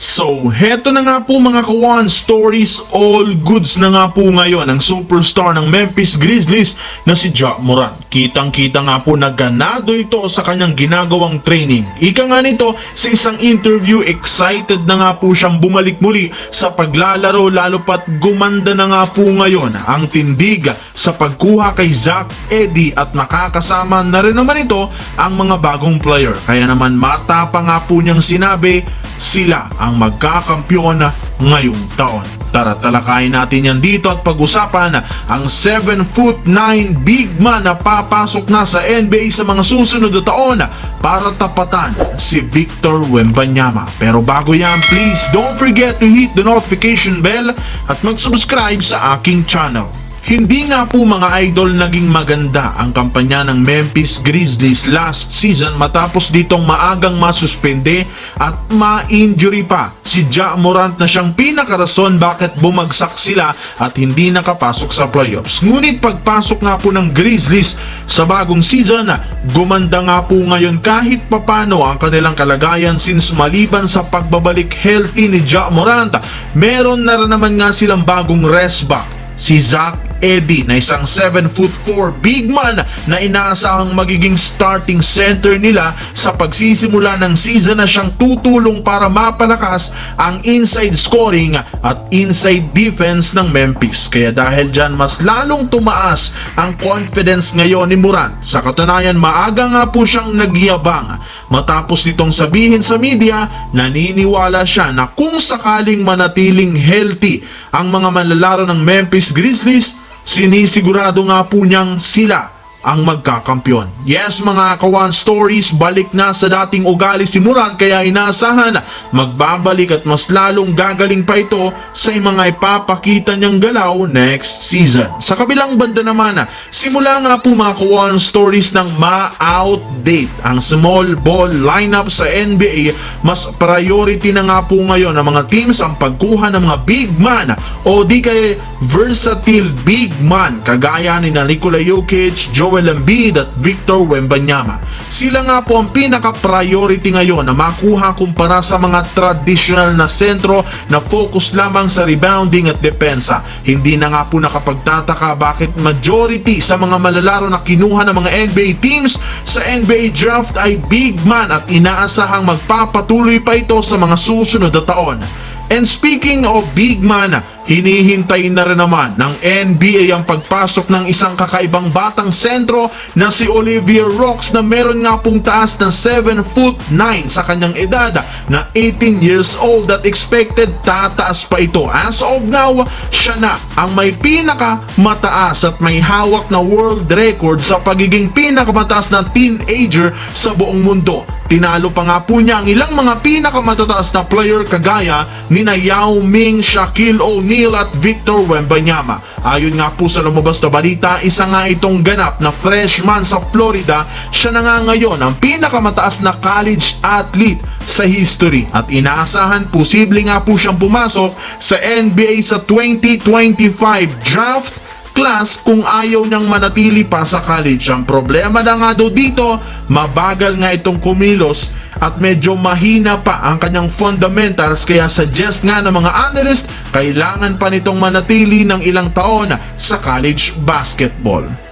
So, heto na nga po mga kawan, stories all goods na nga po ngayon ang superstar ng Memphis Grizzlies na si Ja Morant. Kitang-kita nga po na ganado ito sa kanyang ginagawang training. Ika nga nito, sa isang interview, excited na nga po siyang bumalik muli sa paglalaro lalo pat gumanda na nga po ngayon ang tindig sa pagkuha kay Zach Eddy at makakasama na rin naman ito ang mga bagong player. Kaya naman mata pa nga po niyang sinabi, sila ang magkakampiyon ngayong taon. Tara talakayin natin yan dito at pag-usapan ang 7 foot 9 big man na papasok na sa NBA sa mga susunod na taon para tapatan si Victor Wembanyama. Pero bago yan, please don't forget to hit the notification bell at mag-subscribe sa aking channel. Hindi nga po mga idol naging maganda ang kampanya ng Memphis Grizzlies last season matapos ditong maagang masuspende at ma-injury pa si Ja Morant na siyang pinakarason bakit bumagsak sila at hindi nakapasok sa playoffs. Ngunit pagpasok nga po ng Grizzlies sa bagong season, gumanda nga po ngayon kahit papano ang kanilang kalagayan since maliban sa pagbabalik healthy ni Ja Morant, meron na rin naman nga silang bagong rest back si Zach Eddy na isang 7 foot 4 big man na inaasahang magiging starting center nila sa pagsisimula ng season na siyang tutulong para mapalakas ang inside scoring at inside defense ng Memphis. Kaya dahil dyan mas lalong tumaas ang confidence ngayon ni Morant. Sa katunayan maaga nga po siyang nagyabang matapos nitong sabihin sa media naniniwala siya na kung sakaling manatiling healthy ang mga manlalaro ng Memphis Grizzlies sinisigurado nga po niyang sila ang magkakampyon. Yes mga kawan stories, balik na sa dating ugali si Muran kaya inaasahan magbabalik at mas lalong gagaling pa ito sa mga ipapakita niyang galaw next season. Sa kabilang banda naman, simula nga po mga kawan stories ng ma-outdate ang small ball lineup sa NBA, mas priority na nga po ngayon ng mga teams ang pagkuha ng mga big man o di kay versatile big man kagaya ni Nikola Jokic, Joel Embiid at Victor Wembanyama. Sila nga po ang pinaka-priority ngayon na makuha kumpara sa mga traditional na sentro na focus lamang sa rebounding at depensa. Hindi na nga po nakapagtataka bakit majority sa mga malalaro na kinuha ng mga NBA teams sa NBA draft ay big man at inaasahang magpapatuloy pa ito sa mga susunod na taon. And speaking of big man, hinihintay na rin naman ng NBA ang pagpasok ng isang kakaibang batang sentro na si Olivier Rocks na meron nga pong taas na 7 foot 9 sa kanyang edad na 18 years old at expected tataas pa ito. As of now, siya na ang may pinaka mataas at may hawak na world record sa pagiging pinakamataas na teenager sa buong mundo. Tinalo pa nga po niya ang ilang mga pinakamatataas na player kagaya ni na Yao Ming, Shaquille O'Neal at Victor Wembanyama. Ayon nga po sa lumabas na balita, isa nga itong ganap na freshman sa Florida, siya na nga ngayon ang pinakamataas na college athlete sa history at inaasahan posible nga po siyang pumasok sa NBA sa 2025 draft class kung ayaw niyang manatili pa sa college. Ang problema na nga daw dito, mabagal nga itong kumilos at medyo mahina pa ang kanyang fundamentals kaya suggest nga ng mga analyst kailangan pa nitong manatili ng ilang taon sa college basketball.